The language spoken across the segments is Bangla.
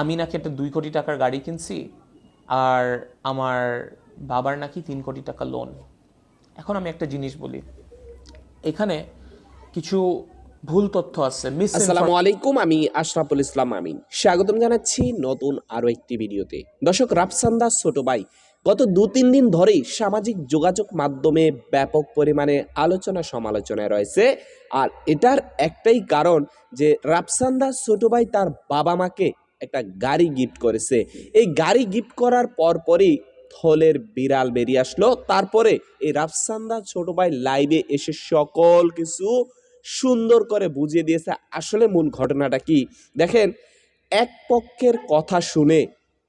আমি নাকি একটা দুই কোটি টাকার গাড়ি কিনছি আর আমার বাবার নাকি তিন কোটি টাকা লোন এখন আমি একটা জিনিস বলি। এখানে কিছু ভুল তথ্য আছে আসসালামু আলাইকুম, আমি আশরাফুল ইসলাম আমিন। স্বাগতম জানাচ্ছি নতুন আরও একটি ভিডিওতে। দর্শক, রাফসান্দা ছোট ভাই, গত দু তিন দিন ধরেই সামাজিক যোগাযোগ মাধ্যমে ব্যাপক পরিমাণে আলোচনা সমালোচনায় রয়েছে। আর এটার একটাই কারণ যে রাফসান্দা ছোট ভাই তার বাবা মাকে একটা গাড়ি গিফট করেছে। এই গাড়ি গিফট করার পরপরই থলের বিড়াল বেরিয়ে আসলো। তারপরে এই রাফসান্দা ছোট ভাই লাইভে এসে সকল কিছু সুন্দর করে বুঝিয়ে দিয়েছে। আসলে মূল ঘটনাটা কি? দেখেন, এক পক্ষের কথা শুনে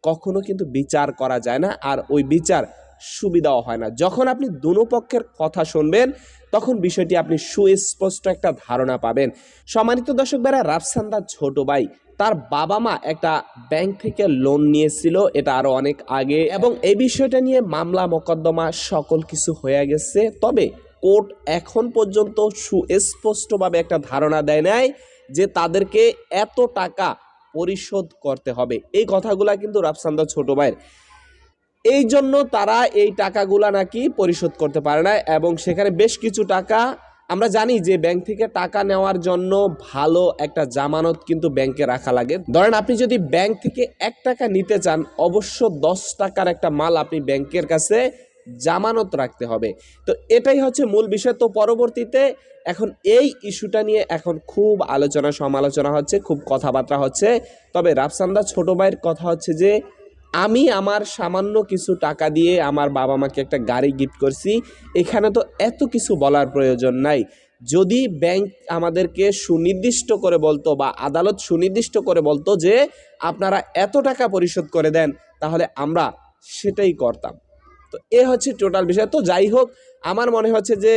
কখনো কিন্তু বিচার করা যায় না আর ওই বিচার সুবিধাও হয় না। যখন আপনি দুনো পক্ষের কথা শুনবেন, তখন বিষয়টি আপনি সুস্পষ্ট একটা ধারণা পাবেন। সম্মানিত দর্শক, বেড়া, রাফসান্দা ছোট ভাই তার বাবা মা একটা ব্যাংক থেকে লোন নিয়েছিল, এটা আরও অনেক আগে। এবং এই বিষয়টা নিয়ে মামলা, মোকদ্দমা সকল কিছু হয়ে গেছে। তবে কোর্ট এখন পর্যন্ত সুস্পষ্টভাবে একটা ধারণা দেয় নাই যে তাদেরকে এত টাকা পরিশোধ করতে হবে। এই কথাগুলা কিন্তু রাফসান্দা ছোট ভাইয়ের। এই জন্য তারা এই টাকাগুলা নাকি পরিশোধ করতে পারে না এবং সেখানে বেশ কিছু টাকা আমরা জানি যে ব্যাংক থেকে টাকা নেওয়ার জন্য ভালো একটা জামানত কিন্তু ব্যাংকে রাখা লাগে। ধরেন আপনি যদি ব্যাংক থেকে এক টাকা নিতে চান, অবশ্য দশ টাকার একটা মাল আপনি ব্যাংকের কাছে জামানত রাখতে হবে। তো এটাই হচ্ছে মূল বিষয়। তো পরবর্তীতে এখন এই ইস্যুটা নিয়ে এখন খুব আলোচনা সমালোচনা হচ্ছে, খুব কথাবার্তা হচ্ছে। তবে রাফসান্দা ছোট ভাইয়ের কথা হচ্ছে যে আমি আমার সামান্য কিছু টাকা দিয়ে আমার বাবা মাকে একটা গাড়ি গিফট করছি। এখানে তো এত কিছু বলার প্রয়োজন নাই। যদি ব্যাংক আমাদেরকে সুনির্দিষ্ট করে বলতো বা আদালত সুনির্দিষ্ট করে বলতো যে, আপনারা এত টাকা পরিশোধ করে দেন, তাহলে আমরা সেটাই করতাম। তো এ হচ্ছে টোটাল বিষয়। তো যাই হোক, আমার মনে হচ্ছে যে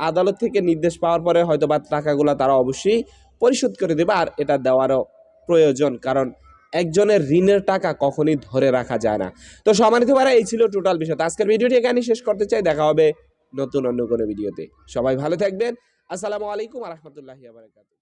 আদালত থেকে নির্দেশ পাওয়ার পরে হয়তো বা টাকাগুলো তারা অবশ্যই পরিশোধ করে দেবে। আর এটা দেওয়ারও প্রয়োজন। কারণ একজনের ঋণের টাকা কখনই ধরে রাখা যায় না। তো সম্মানিত ভাড়া এই ছিল টোটাল বিষয়। আজকের ভিডিওটি এখানে শেষ করতে চাই। দেখা হবে নতুন অন্য কোনো ভিডিওতে। সবাই ভালো থাকবেন। আসসালামু আলাইকুম রহমতুল্লাহি আবরাকাতুহ